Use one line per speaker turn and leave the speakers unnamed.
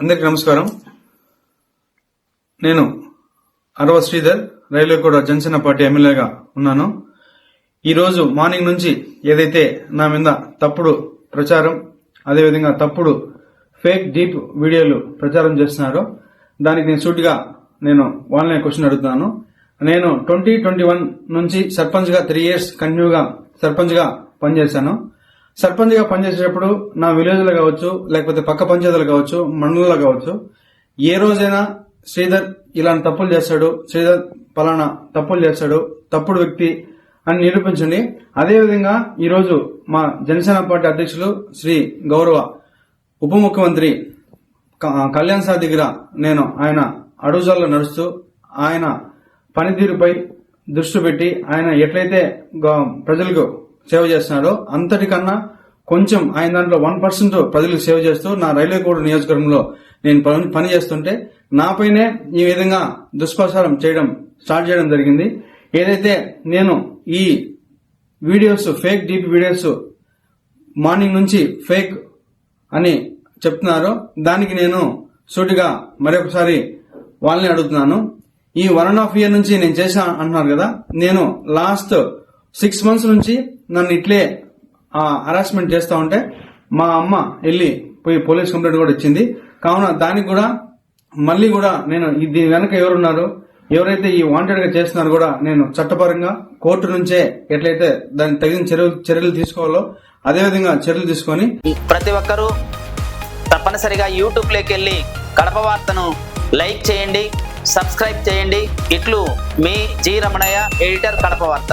అందరికీ నమస్కారం. నేను అరవ శ్రీధర్ రైల్వే కూడా జనసేన పార్టీ ఎమ్మెల్యేగా ఉన్నాను. ఈరోజు మార్నింగ్ నుంచి ఏదైతే నా మీద తప్పుడు ప్రచారం అదేవిధంగా తప్పుడు ఫేక్ డీప్ వీడియోలు ప్రచారం చేస్తున్నారో దానికి నేను సూటిగా నేను వాళ్ళనే క్వశ్చన్ అడుగుతున్నాను. నేను ట్వంటీ ట్వంటీ వన్ నుంచి సర్పంచ్గా త్రీ ఇయర్స్ కంటిన్యూగా సర్పంచ్గా పనిచేశాను. సర్పంచ్గా పనిచేసేటప్పుడు నా విలేజ్లో కావచ్చు లేకపోతే పక్క పంచాయతీలు కావచ్చు మండలంలో కావచ్చు ఏ రోజైనా శ్రీధర్ ఇలాంటి తప్పులు చేస్తాడు శ్రీధర్ పలానా తప్పులు చేస్తాడు తప్పుడు వ్యక్తి అని నిరూపించండి. అదేవిధంగా ఈరోజు మా జనసేన పార్టీ అధ్యక్షులు శ్రీ గౌరవ ఉప ముఖ్యమంత్రి కళ్యాణ్ సార్ దగ్గర నేను ఆయన అడుగుజాల్లో నడుస్తూ ఆయన పనితీరుపై దృష్టి పెట్టి ఆయన ఎట్లయితే గ- ప్రజలకు సేవ చేస్తున్నాడో. అంతటికన్నా కొంచెం ఆయన దాంట్లో వన్ పర్సెంట్ ప్రజలకు సేవ చేస్తూ నా రైల్వే కోడ్ నియోజకవర్గంలో నేను పని పని చేస్తుంటే నాపైనే ఈ విధంగా దుష్ప్రచారం చేయడం స్టార్ట్ చేయడం జరిగింది. ఏదైతే నేను ఈ videos fake deep videos morning నుంచి ఫేక్ అని చెప్తున్నారో దానికి నేను సూటిగా మరొకసారి వాళ్ళని అడుగుతున్నాను. ఈ వన్ అండ్ హాఫ్ ఇయర్ నుంచి నేను చేశాను అంటున్నారు కదా నేను లాస్ట్ సిక్స్ మంత్స్ నుంచి నన్ను ఇట్లే హరాస్మెంట్ చేస్తూ ఉంటే మా అమ్మ వెళ్ళి పోయి పోలీస్ కంప్లైంట్ కూడా ఇచ్చింది. కావున దానికి కూడా మళ్ళీ కూడా నేను ఇది దీని వెనక ఎవరున్నారు ఎవరైతే ఈ వాంటెడ్గా చేస్తున్నారో కూడా నేను చట్టపరంగా కోర్టు నుంచే ఎట్లయితే దానికి తగిన చర్యలు చర్యలు తీసుకోవాలో అదేవిధంగా చర్యలు తీసుకొని
ప్రతి ఒక్కరూ తప్పనిసరిగా యూట్యూబ్లోకి వెళ్ళి కడప వార్తను లైక్ చేయండి సబ్స్క్రైబ్ చేయండి. ఇట్లు మీ జి రమణయ్య ఎడిటర్ కడప వార్త.